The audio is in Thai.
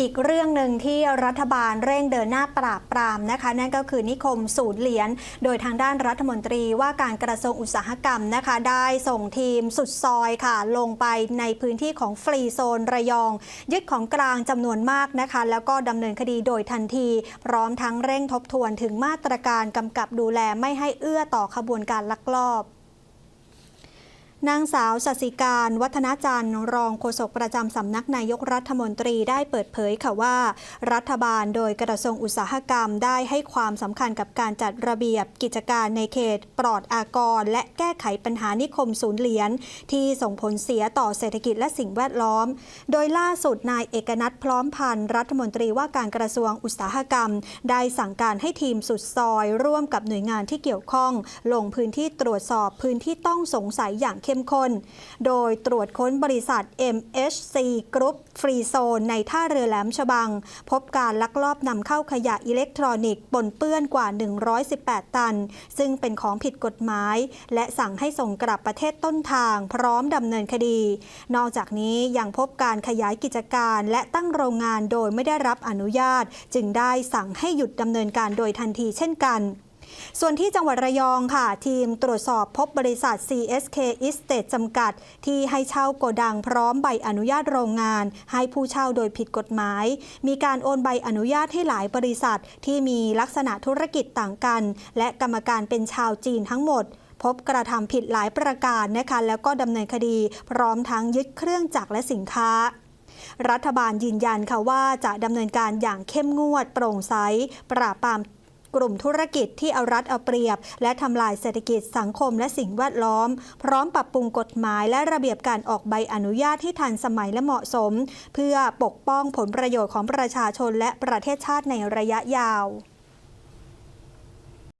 อีกเรื่องหนึ่งที่รัฐบาลเร่งเดินหน้าปราบปรามนะคะ นั่นก็คือนิคมศูนย์เหรียญโดยทางด้านรัฐมนตรีว่าการกระทรวงอุตสาหกรรมนะคะ ได้ส่งทีมสุดซอยค่ะ ลงไปในพื้นที่ของฟรีโซนระยอง ยึดของกลางจำนวนมากนะคะ แล้วก็ดำเนินคดีโดยทันที พร้อมทั้งเร่งทบทวนถึงมาตรการกำกับดูแลไม่ให้เอื้อต่อขบวนการลักลอบ นางสาวสสิการวัฒนาจันทร์รองโฆษกประจำสำนักนายกรัฐมนตรีได้เปิดเผยค่ะว่า รัฐบาลโดยกระทรวงอุตสาหกรรมได้ให้ความสำคัญกับการจัดระเบียบกิจการในเขตปลอดอากร และแก้ไขปัญหานิคมศูนย์เหรียญที่ส่งผลเสียต่อเศรษฐกิจและสิ่งแวดล้อม โดยล่าสุดนายเอกนัทพร้อมพันธ์รัฐมนตรีว่าการกระทรวงอุตสาหกรรม ได้สั่งการให้ทีมสุดซอย ร่วมกับหน่วยงานที่เกี่ยวข้อง ลงพื้นที่ตรวจสอบพื้นที่ต้องสงสัยอย่างเข้มข้น โดยตรวจค้นบริษัท MHC Group Free Zone ในท่าเรือแหลมฉบัง พบการลักลอบนำเข้าขยะอิเล็กทรอนิกส์ปนเปื้อนกว่า 118 ตัน ซึ่งเป็นของผิดกฎหมาย และสั่งให้ส่งกลับประเทศต้นทาง พร้อมดำเนินคดี นอกจากนี้ยังพบการขยายกิจการและตั้งโรงงานโดยไม่ได้รับอนุญาต จึงได้สั่งให้หยุดดำเนินการโดยทันทีเช่นกัน ส่วนที่จังหวัดระยองค่ะ ทีมตรวจสอบพบบริษัท CSK Estate จำกัด ที่ให้เช่าโกดังพร้อมใบอนุญาตโรงงาน ให้ผู้เช่าโดยผิดกฎหมาย มีการโอนใบอนุญาตให้หลายบริษัท ที่มีลักษณะธุรกิจต่างกัน และกรรมการเป็นชาวจีนทั้งหมดพบกระทำผิดหลายประการนะคะแล้วก็ดำเนินคดี พร้อมทั้งยึดเครื่องจักรและสินค้า รัฐบาลยืนยันค่ะว่าจะดำเนินการอย่างเข้มงวดโปร่งใส ปราบปราม กลุ่มธุรกิจที่เอารัดเอาเปรียบ และทำลายเศรษฐกิจสังคมและสิ่งแวดล้อม พร้อมปรับปรุงกฎหมายและระเบียบการออกใบอนุญาตที่ทันสมัยและเหมาะสม เพื่อปกป้องผลประโยชน์ของประชาชนและประเทศชาติในระยะยาว